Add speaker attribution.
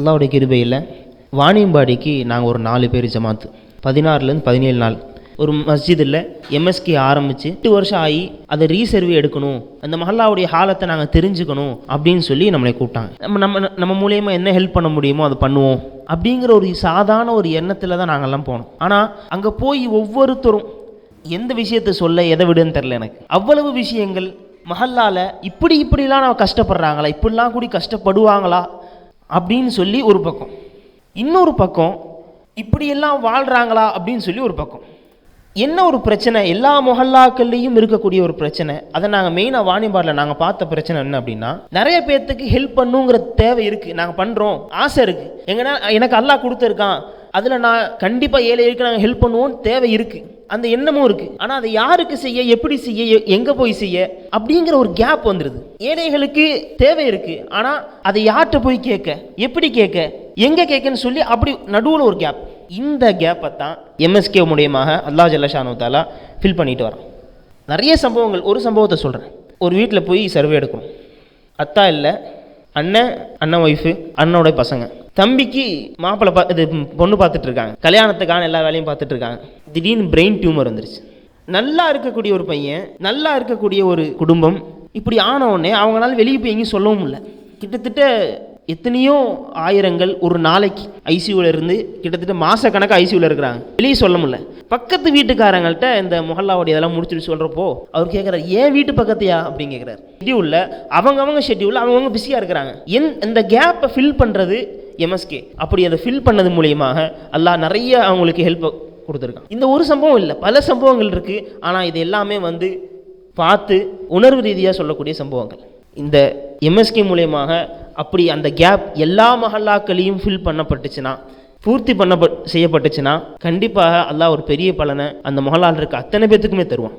Speaker 1: அல்லாவுடைய கிருபையில் வாணியம்பாடிக்கு நாங்கள் ஒரு நாலு பேர் ஜமாத்து. பதினாறுலேருந்து பதினேழு நாள். ஒரு மஸ்ஜிதில் எம்எஸ்கே ஆரம்பித்து எட்டு வருஷம் ஆகி அதை ரீசர்வே எடுக்கணும். அந்த மஹல்லாவுடைய ஹாலத்தை நாங்கள் தெரிஞ்சுக்கணும் அப்படின்னு சொல்லி நம்மளை கூப்பிட்டாங்க. நம்ம நம்ம நம்ம மூலியமாக என்ன ஹெல்ப் பண்ண முடியுமோ அதை பண்ணுவோம். அப்படிங்கிற ஒரு சாதாரண ஒரு எண்ணத்தில் தான் நாங்கள்லாம் போனோம். ஆனால் அங்கே போய் ஒவ்வொருத்தரும் எந்த விஷயத்தை சொல்ல எதை விடுன்னு தெரில எனக்கு. அவ்வளவு விஷயங்கள் மஹல்லால இப்படி இப்படிலாம் நம்ம கஷ்டப்படுறாங்களா? இப்படிலாம் கூடி கஷ்டப்படுவாங்களா? அப்படின்னு சொல்லி ஒரு பக்கம். இன்னொரு பக்கம் இப்படியெல்லாம் வாழ்கிறாங்களா அப்படின்னு சொல்லி ஒரு பக்கம். என்ன ஒரு பிரச்சனை? எல்லா மொஹல்லாக்கள்லேயும் இருக்கக்கூடிய ஒரு பிரச்சனை. அதை நாங்கள் மெயினாக வாணிபாடில் நாங்கள் பார்த்த பிரச்சனை என்ன அப்படின்னா நிறைய பேர்த்துக்கு ஹெல்ப் பண்ணுங்கிற தேவை இருக்குது நாங்கள் பண்ணுறோம் ஆசை இருக்குது எங்கன்னா எனக்கு அல்லா கொடுத்துருக்கான். அதில் நான் கண்டிப்பாக ஏழைகளுக்கு நாங்கள் ஹெல்ப் பண்ணுவோம் தேவை இருக்குது அந்த எண்ணமும் இருக்குது ஆனால் அதை யாருக்கு செய்ய எப்படி செய்ய எங்கே போய் செய்ய அப்படிங்கிற ஒரு கேப் வந்துடுது ஏழைகளுக்கு தேவை இருக்குது ஆனால் அதை யார்கிட்ட போய் கேட்க எப்படி கேட்க எங்கே கேட்கன்னு சொல்லி அப்படி நடுவில் ஒரு கேப் இந்த கேப்பை தான் எம்எஸ்கே மூலியமாக அல்லாஹ் ஜல்லஷானு தாலா ஃபில் பண்ணிட்டு வரான். நிறைய சம்பவங்கள் ஒரு சம்பவத்தை சொல்கிறேன் ஒரு வீட்டில் போய் சர்வே எடுக்கணும். அத்தா இல்லை அண்ணன் அண்ணன் ஒய்ஃபு அண்ணனோட பசங்க. தம்பிக்கு மாப்பிள்ளை பா இது பொண்ணு பார்த்துட்டு இருக்காங்க கல்யாணத்துக்கான எல்லா வேலையும் பார்த்துட்டு இருக்காங்க திடீர்னு பிரெயின் டியூமர் வந்துருச்சு. நல்லா இருக்கக்கூடிய ஒரு பையன் நல்லா இருக்கக்கூடிய ஒரு குடும்பம் இப்படி ஆன உடனே அவங்களால வெளியே போய் எங்கேயும் சொல்லவும் இல்லை கிட்டத்தட்ட எத்தனையோ ஆயிரங்கள் ஒரு நாளைக்கு ஐசியூவில் இருந்து கிட்டத்தட்ட மாசக்கணக்கு ஐசியூவில் இருக்கிறாங்க. வெளியே சொல்ல முடியல. பக்கத்து வீட்டுக்காரங்கள்ட்ட இந்த முகல்லாவுடைய இதெல்லாம் முடிச்சுட்டு சொல்கிறப்போ அவர் கேட்குறாரு ஏன் வீட்டு பக்கத்தையா? அப்படின்னு கேட்குறாரு ஷெட்யூலில் அவங்கவங்க ஷெட்யூலில் அவங்கவுங்க பிஸியாக இருக்கிறாங்க. என் இந்த கேப்பை ஃபில் பண்ணுறது எம்எஸ்கே. அப்படி அதை ஃபில் பண்ணது மூலியமாக அல்லாஹ் நிறைய அவங்களுக்கு ஹெல்ப் கொடுத்துருக்கான். இந்த ஒரு சம்பவம் இல்லை பல சம்பவங்கள் இருக்குது ஆனால் இது எல்லாமே வந்து பார்த்து உணர்வு ரீதியாக சொல்லக்கூடிய சம்பவங்கள். இந்த எம்எஸ்கே மூலயமாக அப்படி அந்த கேப் எல்லா மஹல்லாக்களையும் ஃபில் பண்ணப்பட்டுச்சுன்னா பூர்த்தி பண்ண செய்யப்பட்டுச்சுன்னா கண்டிப்பாக அல்லாஹ் ஒரு பெரிய பலனை அந்த மொஹல்லால் இருக்க அத்தனை பேத்துக்குமே தருவான்.